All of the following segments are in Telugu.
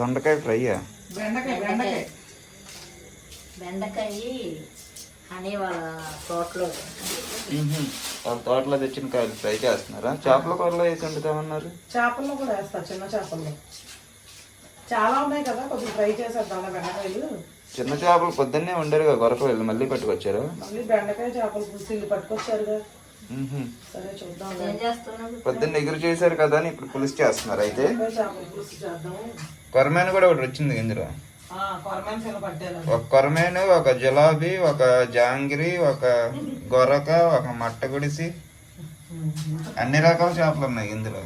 దొండకాయ ఫ్రైయా బెండకాయ బెండకాయ. బెండకాయ అని వాళ్ళ తోటలో. వాళ్ళ తోటలో తెచ్చిన కాయలు ఫ్రై చేస్తున్నారా? చేపల కూరలో వేసి వండుతామన్నారు చేపల్లో కూడా వేస్తా చిన్న చేపల్లో. చాలా ఉన్నాయి కదా కొంచెం ఫ్రై చేసేద్దాం బెండకాయలు. చిన్న చేపలు పొద్దున్నే ఉండరుగా కొరకు వెళ్ళి మళ్ళీ పట్టుకొచ్చారు. మళ్ళీ బెండకాయ చేపలు పులుసు పట్టుకొచ్చారుగా. పొద్దున్న ఎగురు చేశారు కదా అని ఇప్పుడు పులుసు చేస్తున్నారు. అయితే కొరమేన కూడా ఒకటి వచ్చింది ఇందులో. ఒక కొరమేను ఒక జిలాబీ ఒక జాంగిరి ఒక గొరక ఒక మట్ట గుడిసి. అన్ని రకాల చేపలు ఉన్నాయి ఇందులో.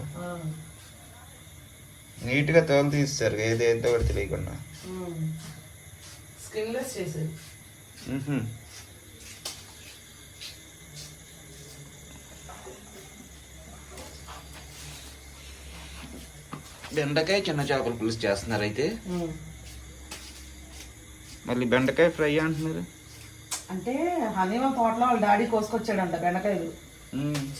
నీట్గా తోలు తీస్తారు ఏది ఏంటో కూడా తెలియకుండా. స్కిన్లెస్ చేసేది. బెండకాయ చిన్న చేపల పులుసు చేస్తున్నారు అయితే మళ్ళీ బెండకాయ ఫ్రై అంటున్నారు. అంటే హనీవా తోటలో వాళ్ళ డాడీ కోసుకొచ్చాడంట బెండకాయలు.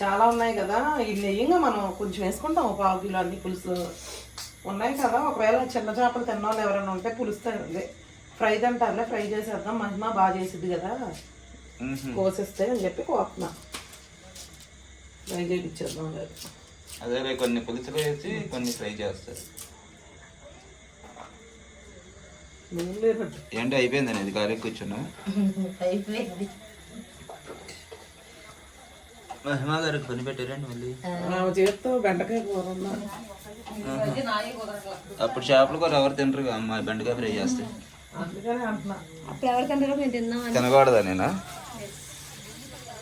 చాలా ఉన్నాయి కదా ఇది నెయ్యంగా మనం కొంచెం వేసుకుంటాం ఒక పావు కిలో అన్ని పులుసు. ఉన్నాయి కదా ఒకవేళ చిన్న చేపలు తిన్న వాళ్ళు ఎవరైనా ఉంటే పులుసు అదే ఫ్రై తింటారులే ఫ్రై చేసేద్దాం మహిమ బాగా చేసిద్ది కదా. కోసిస్తే అని చెప్పి కోస్తున్నా. ఫ్రై చేయించేద్దాం లేదు అదే కొన్ని పులుసులు వేసి కొన్ని ఫ్రై చేస్తారు. ఏంటి అయిపోయిందని ఇది కాలేకి కూర్చున్నా అయిపోయింది. మహిమా గారికి పని పెట్టారండి మళ్ళీ. కూర అప్పుడు చేపల కూర ఎవరు తినరు అమ్మ బెండకాయ ఫ్రై చేస్తే. తినకూడదా నేనా?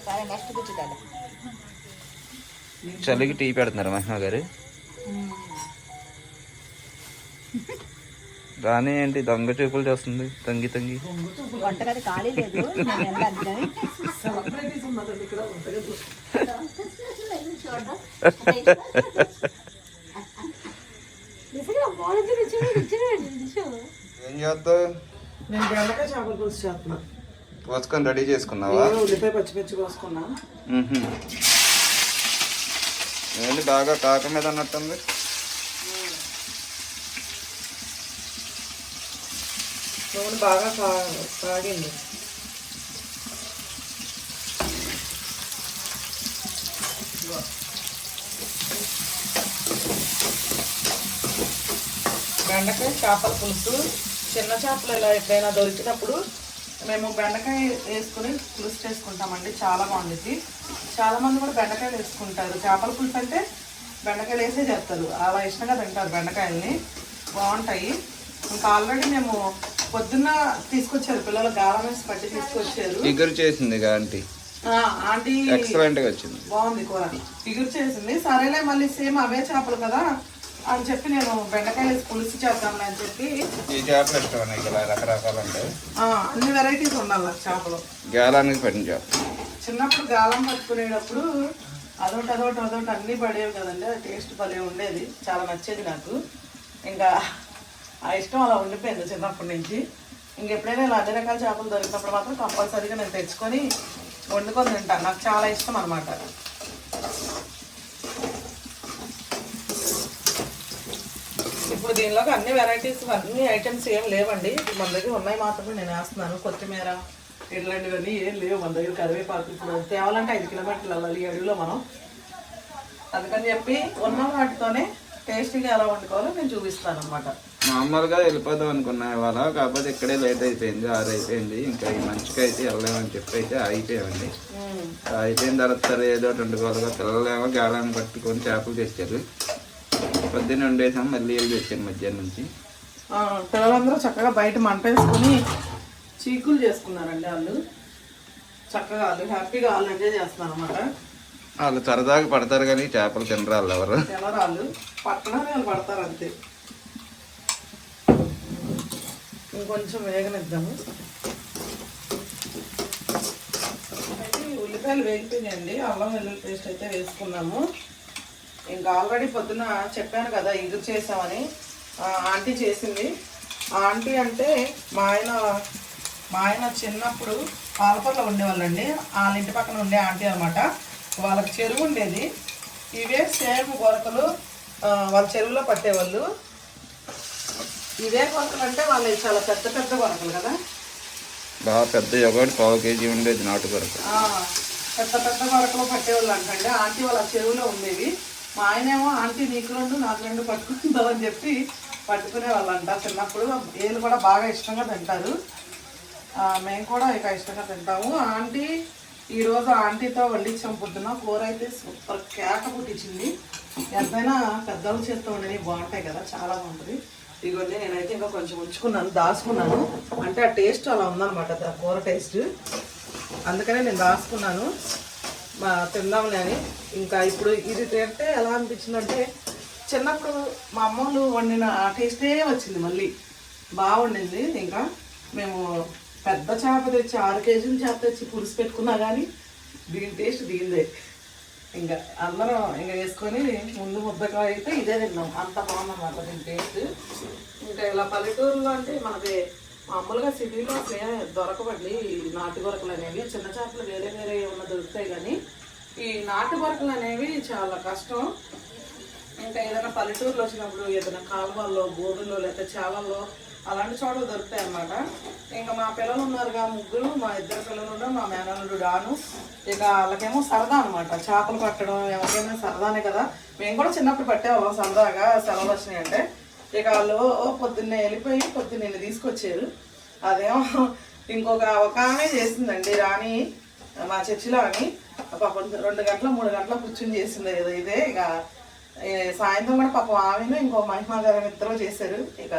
సరే నెక్స్ట్ కూర్చుంటాను చలికి టీ పెడుతున్నారు మహిమా గారు. రాణి ఏంటి దొంగ చూపులు చేస్తుంది తంగి తంగి. ఏం చేస్తావు? నేను బెండకాయ చేపల పులుసు చేస్తున్నా. పోసుకొని రెడీ చేసుకున్నావా? నేను ఉల్లిపాయ పచ్చిమిర్చి కోసుకున్నా మ్మ్హ. ఏంటి బాగా కాక మీద అన్నట్టుంది? నూనె బాగా కాగింది. బెండకాయ చేపల పులుసు. చిన్న చేపలు ఇలా ఎప్పుడైనా దొరికినప్పుడు మేము బెండకాయ వేసుకుని పులుసు చేసుకుంటామండి. చాలా బాగుంటుంది చాలా మంది కూడా బెండకాయలు వేసుకుంటారు. చేపల పులుసు అంటే బెండకాయలు వేసే చేస్తారు. అలా ఇష్టంగా తింటారు బెండకాయల్ని. బాగుంటాయి. ఇంకా ఆల్రెడీ మేము పొద్దున్న తీసుకొచ్చారు. పిల్లలు గాలం వేసి పట్టి తీసుకొచ్చారు. ఇగురు చేసింది ఆంటీ? ఆంటీ ఎక్సలెంట్గా వచ్చింది. బాగుంది కూర. ఇగురు చేసింది. సరేలే మళ్ళీ సేమ్ అవే చేపలు కదా. అని చెప్పి నేను బెండకాయ వేసి పులుసు చేద్దాంలే అని చెప్పి ఈ చేపలు ఇష్టం ఇలా రకరకాలు ఆ, అన్ని వెరైటీస్ ఉండాలి చేపలు. గేలానికి పడిన చేప. చిన్నప్పుడు గాలం పట్టుకునేటప్పుడు అదొకటి అదొకటి అదొకటి అన్నీ పడేవి కదండి. టేస్ట్ భలే ఉండేది. చాలా నచ్చేది నాకు. ఇంకా ఆ ఇష్టం అలా ఉండిపోయింది చిన్నప్పటి నుంచి. ఇంకెప్పుడైనా ఇలా అన్ని రకాల చేపలు దొరికినప్పుడు మాత్రం కంపల్సరీగా నేను తెచ్చుకొని వండుకొని తింటాను. నాకు చాలా ఇష్టం అనమాట ఇప్పుడు దీనిలోకి అన్ని వెరైటీస్ అన్ని ఐటమ్స్ ఏం లేవండి. మన దగ్గర ఉన్నాయి మాత్రమే నేను వేస్తున్నాను. కొత్తిమీర ఇట్లాంటివన్నీ ఏం లేవు మన దగ్గర. కరివేపాకు ఇప్పుడు తేవాలంటే ఐదు కిలోమీటర్లు వెళ్ళాలి అడవిలో మనం. అందుకని చెప్పి ఉన్న వాటితోనే టేస్టీగా ఎలా వండుకోవాలో నేను చూపిస్తాను అనమాట మామూలుగా వెళ్ళిపోదాం అనుకున్నా ఇవాళ. కాకపోతే ఇక్కడే లేట్ అయిపోయింది. ఆరు అయిపోయింది. ఇంకా ఈ మంచిగా అయితే వెళ్ళలేమని చెప్పి అయితే ఆగిపోయామండి. అయిపోయిన తర్వాత సరే ఏదో ఒకటి వండుకోవాలిగా. పిల్లలేమో గాలాన్ని పట్టుకొని చేపలు తెచ్చారు. పొద్దున్న వండేసాం మళ్ళీ వెళ్ళి తెచ్చాను మధ్యాహ్నం నుంచి. పిల్లలందరూ చక్కగా బయట మంట వేసుకుని చీకులు చేసుకున్నారండి వాళ్ళు. చక్కగా వాళ్ళు హ్యాపీగా వాళ్ళు ఎంజాయ్ చేస్తున్నారు అనమాట వాళ్ళు సరదాగా పడతారు కానీ చేపలు తినరు వాళ్ళు ఎవరు. తెల్లరాళ్ళు పట్టణాన్ని వాళ్ళు పడతారు అంతే. ఇంకొంచెం వేగనిద్దాము. ఉల్లిపాయలు వేగిపోయినాయండి. అల్లం వెల్లుల్లి పేస్ట్ అయితే వేసుకున్నాము. ఇంకా ఆల్రెడీ పొద్దున చెప్పాను కదా ఇది చేసామని ఆ, ఆంటీ చేసింది. ఆంటీ అంటే మా ఆయన మా ఆయన చిన్నప్పుడు పాలపర్లో ఉండేవాళ్ళండి. వాళ్ళ ఇంటి పక్కన ఉండే ఆంటీ అనమాట వాళ్ళకి చెరువు ఉండేది. ఇవే సేమ్ గొరకలు వాళ్ళ చెరువులో పట్టేవాళ్ళు. ఇవే కొరకలు అంటే వాళ్ళు చాలా పెద్ద పెద్ద కొరకలు కదా? బాగా పెద్ద ఒకటి పావు కేజీ ఉండేది నాటు కొరకు. పెద్ద పెద్ద కొరకలు పట్టేవాళ్ళు అంటండి. ఆంటీ వాళ్ళ చెరువులో ఉండేవి. మా ఆయనేమో ఆంటీ నీకు రెండు నాకు రెండు పట్టుకుందామని చెప్పి పట్టుకునే వాళ్ళు అంట చిన్నప్పుడు ఏలు కూడా బాగా ఇష్టంగా తింటారు. మేము కూడా ఇక ఇష్టంగా తింటాము. ఆంటీ ఈరోజు ఆంటీతో వండించాం పొద్దున. కూర అయితే సూపర్ కేక పుట్టించింది. ఎంతైనా పెద్దల చేత్తో వండినవి బాగుంటాయి కదా చాలా బాగుంటుంది. ఇదిగోండి నేనైతే ఇంకా కొంచెం ఉంచుకున్నాను దాచుకున్నాను. అంటే ఆ టేస్ట్ అలా ఉందన్నమాట కూర టేస్ట్. అందుకనే నేను దాచుకున్నాను. తిందాంలే అని. ఇంకా ఇప్పుడు ఇది తింటే ఎలా అనిపించిందంటే చిన్నప్పుడు మా అమ్మోళ్ళు వండిన ఆ టేస్టే వచ్చింది మళ్ళీ. బాగా వండింది. ఇంకా మేము పెద్ద చేప తెచ్చి ఆరు కేజీలు చేప తెచ్చి పులుసు పెట్టుకున్నా కానీ దీని టేస్ట్ దీనిదే. ఇంకా అందరం ఇంకా వేసుకొని ముందు ముద్దగా అయితే ఇదే తిన్నాం. అంత బాగుందన్నమాట దీని టేస్ట్. ఇంకా ఇలా పల్లెటూరులో అంటే మనకి మామూలుగా సిటీలో అసలే దొరకబండి ఈ నాటు గొరకలు అనేవి. చిన్న చేపలు వేరే వేరే ఉన్న దొరుకుతాయి కానీ ఈ నాటు గొరకలు అనేవి చాలా కష్టం. ఇంకా ఏదైనా పల్లెటూరులో వచ్చినప్పుడు ఏదైనా కాలువల్లో బోర్డులో లేకపోతే చేలల్లో అలాంటి చోట్ల దొరుకుతాయి అన్నమాట. ఇంకా మా పిల్లలు ఉన్నారుగా ముగ్గురు మా ఇద్దరు పిల్లలు ఉన్నారు మా మేనల్లుడు డాను. ఇక వాళ్ళకేమో సరదా అనమాట చేపలు పట్టడం ఎవరికైనా సరదానే కదా. మేము కూడా చిన్నప్పుడు పట్టేవాళ్ళం సరదాగా సెలవులు వచ్చినాయి అంటే. ఇక వాళ్ళు పొద్దున్నే వెళ్ళిపోయి పొద్దున్నే తీసుకొచ్చారు. అదేమో ఇంకొక ఒక ఆమె చేసిందండి రాణి మా చర్చిలో అని. పాపం రెండు గంటల మూడు గంటల కూర్చుని చేసింది ఏదో ఇదే. ఇక సాయంత్రం కూడా పాపం ఆమెను ఇంకో మహిమాగారం ఇద్దరు చేశారు. ఇక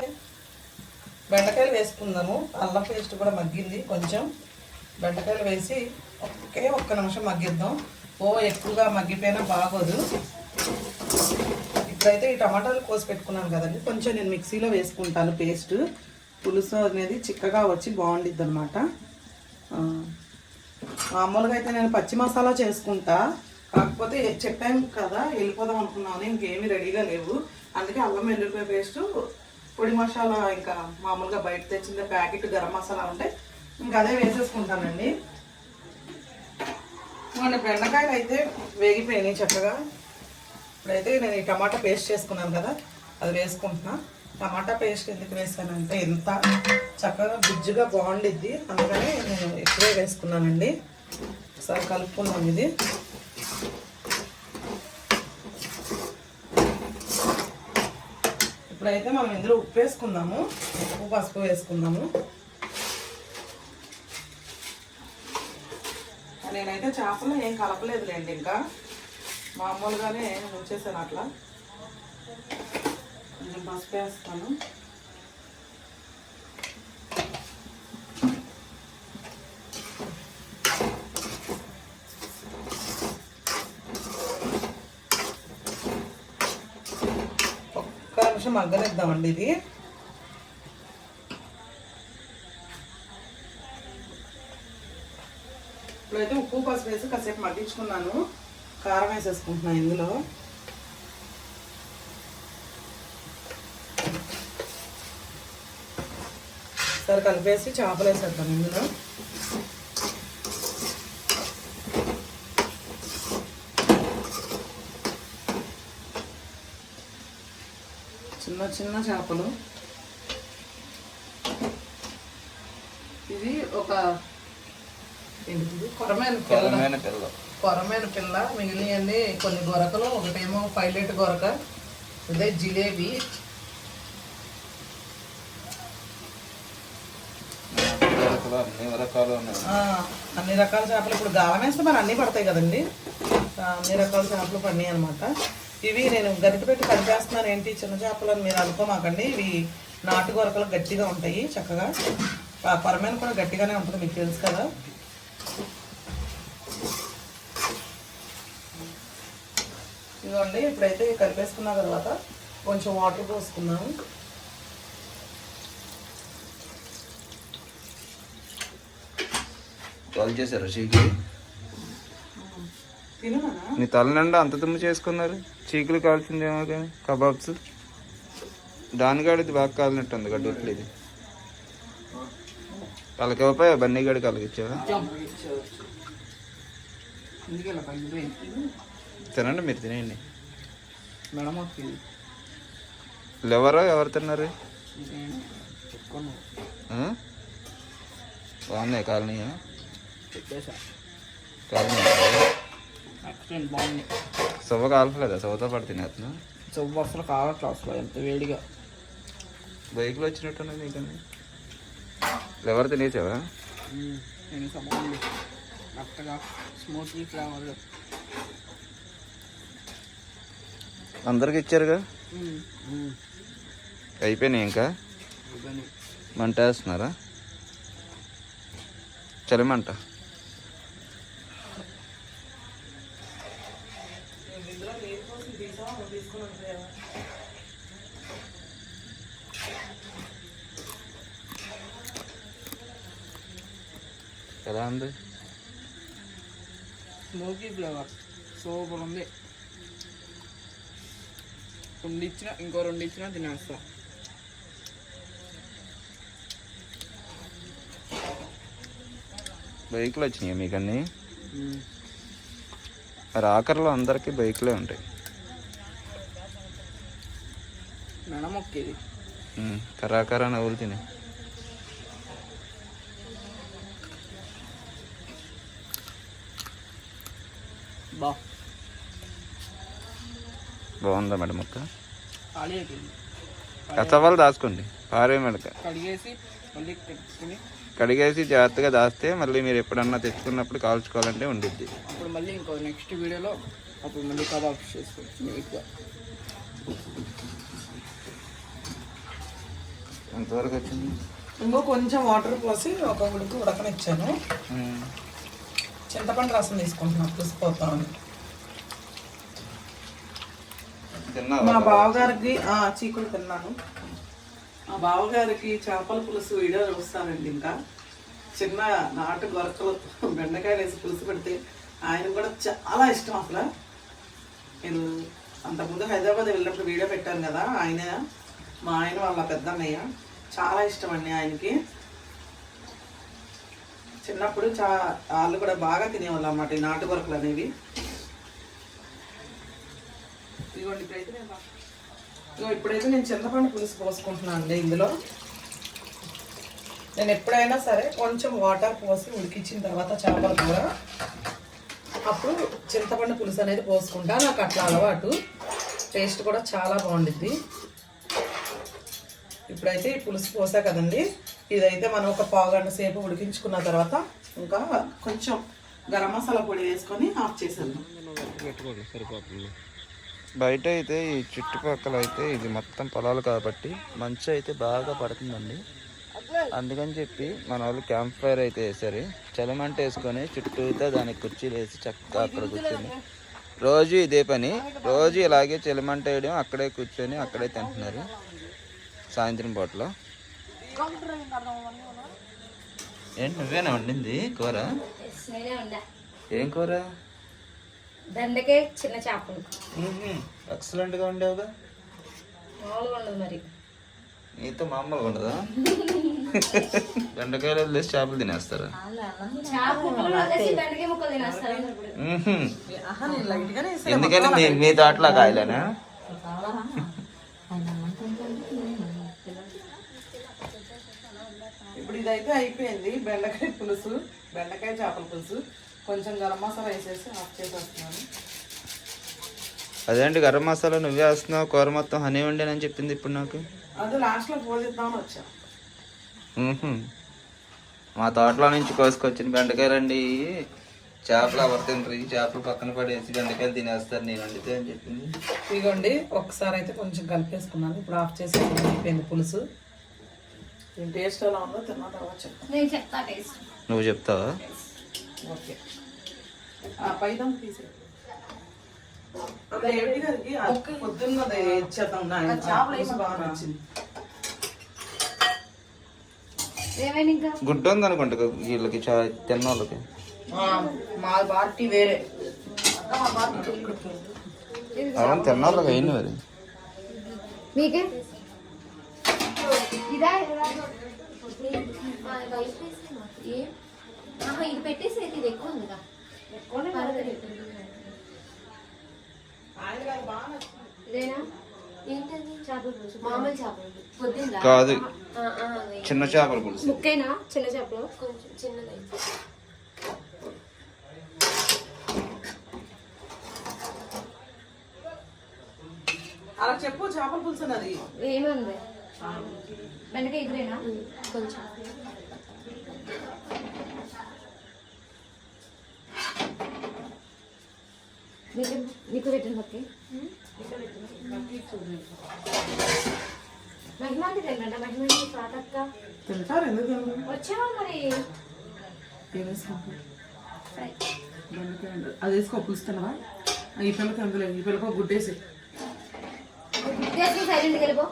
బెండకాయలు వేసుకుందాము. అల్లం పేస్ట్ కూడా మగ్గింది కొంచెం. బెండకాయలు వేసి ఒకే ఒక్క నిమిషం మగ్గిద్దాం. ఓ ఎక్కువగా మగ్గిపోయినా బాగోదు. ఇప్పుడైతే ఈ టమాటాలు కోసి పెట్టుకున్నాను కదండి. కొంచెం నేను మిక్సీలో వేసుకుంటాను పేస్ట్. పులుసు అనేది చిక్కగా వచ్చి బాగుండిద్ది అనమాట మామూలుగా అయితే నేను పచ్చి మసాలా చేసుకుంటా. కాకపోతే చెప్పాను కదా వెళ్ళిపోదాం అనుకున్నాను. ఇంకేమీ రెడీగా లేవు. అందుకే అల్లం వెల్లుల్లిపాయ పేస్ట్ పొడి మసాలా ఇంకా మామూలుగా బయట తెచ్చిన ప్యాకెట్ గరం మసాలా ఉంటే ఇంకా అదే వేసేసుకుంటానండి. మన బెండకాయలు అయితే వేగిపోయినాయి చక్కగా. ఇప్పుడైతే నేను ఈ టమాటా పేస్ట్ చేసుకున్నాను కదా అది వేసుకుంటున్నా. టమాటా పేస్ట్ ఎందుకు వేసానంటే ఎంత చక్కగా గుజ్జుగా బాగుండిద్ది. అందుకని నేను ఎక్కువే వేసుకున్నానండి. ఒకసారి కలుపుకున్నాం ఇది. ఇప్పుడైతే మనం ఇందులో ఉప్పు వేసుకుందాము. ఉప్పు పసుపు వేసుకుందాము. నేనైతే చేపలు ఏం కలపలేదులేండి ఇంకా. మామూలుగానే ఉంచేసాను అట్లా. కొంచెం పసుపు వేస్తాను. ఒక్క నిమిషం అగ్గనిద్దామండి ఇది. ఇప్పుడైతే ఉప్పు పసుపు వేసి కాసేపు మగ్గించుకున్నాను. కారం వేసేసుకుంటున్నాను ఇందులో. సరే కలిపేసి చేపలు వేసేద్దాం ఇందులో. చిన్న చిన్న చేపలు. ఇది ఒక ఏంటిది? కొరమైన పిల్ల కొరమైన పిల్ల మిగిలినవన్నీ కొన్ని గొరకలు ఒకటేమో పైలట్ గొరక ఇదే జిలేబీ. అన్ని రకాలు ఉన్నాయి. ఆ, అన్ని రకాల చేపలు. ఇప్పుడు గాలం వేస్తే మరి అన్నీ పడతాయి కదండి. అన్ని రకాల చేపలు పడినాయి అనమాట ఇవి నేను గరిట పెట్టి కట్ చేస్తున్నాను. ఏంటి? చిన్న చేపలు అని మీరు అనుకోమాకండి. ఇవి నాటు గొరకలు గట్టిగా ఉంటాయి చక్కగా. ఆ కొరమైన కూడా గట్టిగానే ఉంటుంది మీకు తెలుసు కదా. ఇదిగోండి ఇప్పుడైతే కలిపేసుకున్న తర్వాత కొంచెం వాటర్ పోసుకున్నాము కాల్ చేశారు చీకులు? తిననా నీ తల నిండా అంత తుమ్ము చేసుకున్నారు. చీకులు కాల్చిందేమో కానీ కబాబ్స్. దానిగాడిది బాగా కాలినట్టుంది గడ్డట్లు ఇది. కలకవపోయా బన్నీ గడి అందుకే పగిలిపోయింది? తినండి మీరు తినేయండి. మెడమొక్కి ఎవరో ఎవరు తిన్నారు? బాగున్నాయి కాలనీ? కాలనీ బాగుంది. సవ్వ సవ్వతో పడి తినేస్తున్నా. చెవు అసలు కావట్లేదు అసలు ఎంత వేడిగా. బైక్లో వచ్చినట్టున్నది నీకన్నా. ఎవరు తినేసావా? స్మూత్లీ ఫ్లేవర్ అందరికి ఇచ్చారుగా? అయిపోయినాయి ఇంకా? మంట వేస్తున్నారా? చలిమంట ఎలా ఉంది? స్మోకీ ఫ్లేవర్ సూపర్ ఉంది. రెండు ఇచ్చిన ఇంకో రెండు ఇచ్చినా తినేస్తా. బైక్లు వచ్చినాయి మీకు అన్నీ మరి ఆఖరిలో అందరికీ బైక్లే ఉంటాయి. మెడమొక్కేది ఉమ్, కరాకరా నవ్వులు తినే. బాగుందా మేడం మొక్క? కచ్చవాళ్ళు దాచుకోండి. పారే మెడక. కడిగేసి జాగ్రత్తగా దాస్తే మళ్ళీ మీరు ఎప్పుడన్నా తెచ్చుకున్నప్పుడు కాల్చుకోవాలంటే ఉండిద్ది. అప్పుడు మళ్ళీ ఇంకో నెక్స్ట్ వీడియోలో అప్పుడు మళ్ళీ కబాబ్ చేసుకోవచ్చు నీట్గా ఎంతవరకు వచ్చింది? ఇంకో కొంచెం వాటర్ పోసి ఒక ఉడుకు ఉడకనిచ్చాను. చింతపండు రసం తీసుకుంటున్నాను పుసిపోతామని మా బావగారికి చీకులు తిన్నాను. మా బావగారికి చేపల పులుసు వీడియో చూస్తానండి ఇంకా. చిన్న నాటు గొరకలు బెండకాయలు వేసి పులుసు పెడితే ఆయన కూడా చాలా ఇష్టం అసలు. నేను అంతకుముందు హైదరాబాద్ వెళ్ళినప్పుడు వీడియో పెట్టాను కదా ఆయన మా ఆయన వాళ్ళ పెద్దన్నయ్య. చాలా ఇష్టం అండి ఆయనకి. చిన్నప్పుడు చా వాళ్ళు కూడా బాగా తినేవాళ్ళు అన్నమాట ఈ నాటు గొరకలు అనేవి. ఇదిగోండి ఇప్పుడైతే నేను ఇప్పుడైతే నేను చింతపండు పులుసు పోసుకుంటున్నాను అండి ఇందులో. నేను ఎప్పుడైనా సరే కొంచెం వాటర్ పోసి ఉడికించిన తర్వాత చేపల కూర అప్పుడు చింతపండు పులుసు అనేది పోసుకుంటా. నాకు అట్లా అలవాటు. టేస్ట్ కూడా చాలా బాగుండిద్ది. ఇప్పుడైతే ఈ పులుసు పోసా కదండి. ఇదైతే మనం ఒక పావుగంట సేపు ఉడికించుకున్న తర్వాత ఇంకా కొంచెం గరం మసాలా పొడి వేసుకొని ఆఫ్ చేసేద్దాం. పెట్టుకోండి సరిపోతుంది. బయట అయితే ఈ చుట్టుపక్కల అయితే ఇది మొత్తం పొలాలు కాబట్టి మంచు అయితే బాగా పడుతుందండి. అందుకని చెప్పి మన వాళ్ళు క్యాంప్ ఫైర్ అయితే వేసారు చలిమంట వేసుకొని చుట్టూతో దానికి కుర్చీలు వేసి చక్కగా అక్కడ కూర్చొని రోజు ఇదే పని. రోజు ఇలాగే చలిమంట వేయడం అక్కడే కూర్చొని అక్కడే తింటున్నారు సాయంత్రం పూటలో. ఏంటి నువ్వేనా వండింది కూర? ఏం కూర? బెండకాయ చిన్న చేపలు. ఎక్సలెంట్గా వండావుగా. మామూలుగా ఉండదు మరి. నీతో మామూలుగా ఉండదా? బెండకాయలు వదిలేసి చేపలు తినేస్తారా. ఎందుకని మీ మీ తోటలో కాయలేనా ఇప్పుడు ఇదైతే అయిపోయింది బెండకాయ పులుసు బెండకాయ చేపల పులుసు. కొంచెం గరం మసాలా వేసేసి ఆఫ్ చేసేస్తున్నాను. అదేంటి గరం మసాలా నువ్వే వేస్తున్నావు? కూర మొత్తం హనీ వండానని చెప్పింది ఇప్పుడు నాకు. అది లాస్ట్లో పోజిద్దామని వచ్చా. మా తోటలో నుంచి కోసుకొచ్చిన బెండకాయలండి చేపలు ఎవరు తింటారు ఈ చేపలు పక్కన పడేసి బెండకాయలు తినేస్తారు. నేను వండితే అని చెప్పింది. ఇదిగోండి ఒకసారి అయితే కొంచెం కలిపేసుకున్నాను. ఇప్పుడు ఆఫ్ చేసి అయిపోయింది పులుసు. టేస్ట్ ఎలా ఉందో తిన్న తర్వాత చెప్తాను నేను చెప్తా టేస్ట్ నువ్వు చెప్తావా? ఓకే. ఆ పైదం తీసే గారికి ఇచ్చేద్దాం బాగా నచ్చింది. గుడ్డ ఉంది అనుకుంటా వీళ్ళకి చా తిన్న వాళ్ళకి ఆ, మా పార్టీ వేరే అవును తిన్న వాళ్ళకి అయింది మరి. మీకే? ఇదా ఇది పెట్టేసి ఇది ఎక్కువ ఉందిగా. ఇదేనా? ఏంటది? చేపల పులుసు. మామూలు చేపలు పొద్దుందా? కాదు. అదే. చిన్న చేపల పులుసు. ముక్కైనా? చిన్న చేపలు? కొంచెం చిన్నదైతే అలా చెప్పు చేపల పులుసు అన్నది. ఏముంది? బెండకాయ ఇద్దరేనా కొంచెం. మీకు నీకు పెట్టిన పక్కి మహిమాంటి తింటా మహిమాంటి పాతక్క తింటారు ఎందుకు తినరు? వచ్చావా మరి. అది వేసుకో పులుసు తినవా? ఈ పిల్లకి అందులో ఈ పిల్లకి గుడ్డేసి. తీసుకుని సైలెంట్కి వెళ్ళిపో.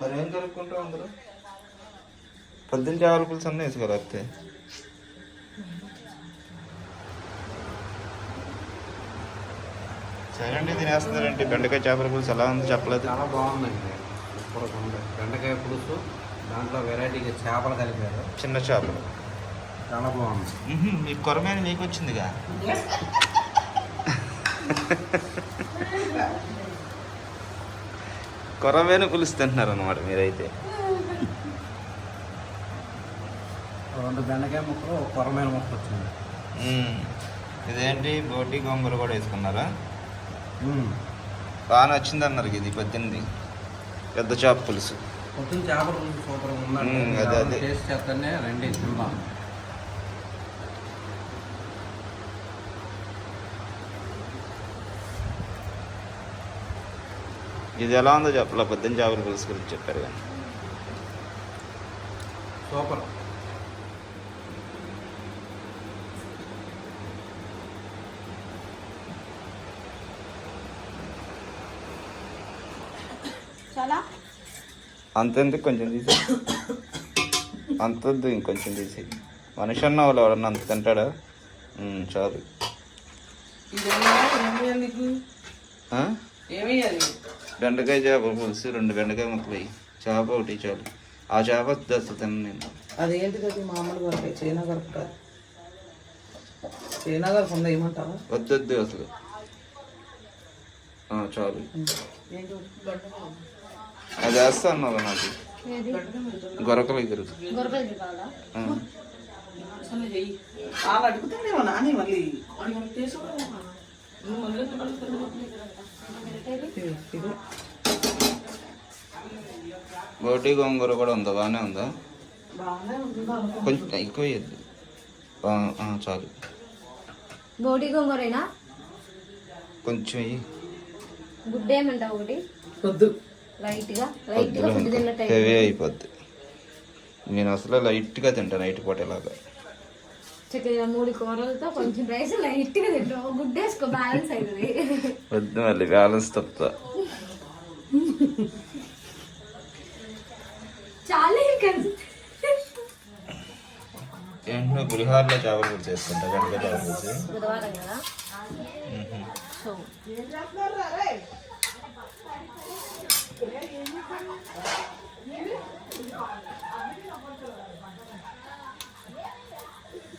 మరి ఏం కలుపుకుంటావు అందరూ పొద్దున్న చేపల పులుసు అన్నీ వేసుకోలేకపోతే సరే అండి తినేస్తున్నారండి. బెండకాయ చేపల పులుసు ఎలా ఉందో చెప్పలేదు. చాలా బాగుందండి. సూపర్గా ఉంది బెండకాయ పులుసు దాంట్లో వెరైటీగా చేపలు కలిపారు. చిన్న చేపలు. చాలా బాగుంది. మీ కొరమైన నీకు వచ్చిందిగా. కొరమైన పులుసు తింటున్నారు అనమాట మీరైతే. రెండు బెండకాయ ముక్కలు ఒక కొరమైన ముక్క వచ్చింది. ఇదేంటి? బోటి గోంగూర కూడా వేసుకున్నారా. బాగా నచ్చింది అన్నారు ఇది పద్దెనిమిది. పెద్ద చేప పులుసు. పొద్దున్న చేపల పులుసు సూపర్గా ఉందండి. టేస్ట్ చేస్తేనే రెండే తిందాం. ఇది ఎలా ఉందో చెప్పలే పొద్దున్న చేపల పులుసు గురించి చెప్పారు కానీ సూపర్ చాలా అంతెందుకు కొంచెం తీసి అంతద్దు ఇంకొంచెం తీసి మనిషి అన్న వాళ్ళు ఎవడన్నా అంత తింటాడా? చాలు. బెండకాయ చేప పులుసు రెండు బెండకాయ ముక్కలు చేప ఒకటి చాలు. ఆ చేప అసలు తిన్న నేను. అదేంటిది అది మామూలు వరకే చైనా గరప కాదు చైనా గరప ఉందా ఏమంటావా? వద్దొద్దు అసలు. చాలు. ఏంటి? అది వేస్తా అన్నావు నాకు. గొరకలు ఇదిగో. బోటి గోంగూర కూడా ఉందా? బాగానే ఉందా. కొంచెం ఎక్కువ చాలు. బోటి గోంగూరేనా? కొంచెం గుడ్డ ఏమంటావు ఒకటి వద్దు. లైట్గా లైట్గా ఫుడ్ తిన్నట్టు హెవీ అయిపోద్ది. నేను అసలు లైట్గా తింటాను నైట్ పూట ఇలాగా చక్కగా మూడు కూరలతో కొంచెం రైస్ లైట్గా వేసుకో బ్యాలెన్స్ అవుతుంది వద్దు మళ్ళీ బ్యాలెన్స్ తప్ప చాలా ఏంటో పులిహారలో చేపల పులుసు చేసుకుంటా చేపల బుధవారం కదా మ్మ్. సో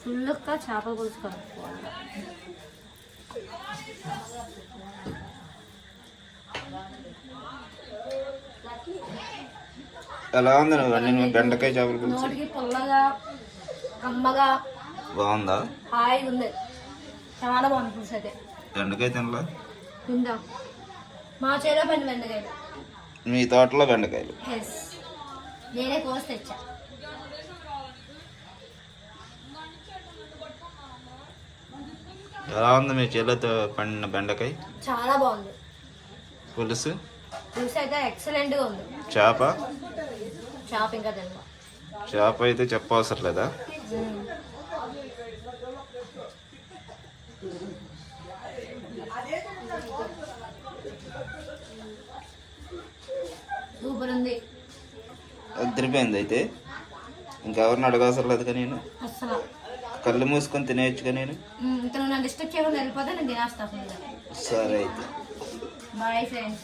ఫుల్గా చేపల పులుసు కలుపుకోవాలి. ఎలా ఉంది నువ్వు బెండకాయ చేపల పులుసు? నోటికి పుల్లగా కమ్మగా బాగుందా? హాయిగా ఉంది. చాలా బాగుంది పులుసు అయితే. బెండకాయ తినలా? తిందాం. మా చేలో పని బెండకాయలు. మీ తోటలో బెండకాయలు. నేనే కోసి తెచ్చా. ఎలా ఉంది మీ చేలతో పండిన బెండకాయ? చాలా బాగుంది. పులుసు? పులుసు అయితే ఎక్సలెంట్గా ఉంది. చేప? షాప్ ఇంకా తిన్నా. చేప అయితే చెప్పవసరం లేదా? సూపర్ ఉంది. అదిరిపోయింది అయితే. ఇంకెవరిని అడగవసరం లేదుగా నేను. అస్సలు. కళ్ళు మూసుకొని తినేయచ్చుగా నేను? ఇతను నన్ను డిస్టర్బ్ చేయకుండా వెళ్ళిపోతే నేను తినేస్తా ఫుల్గా సరే అయితే. Bye friends.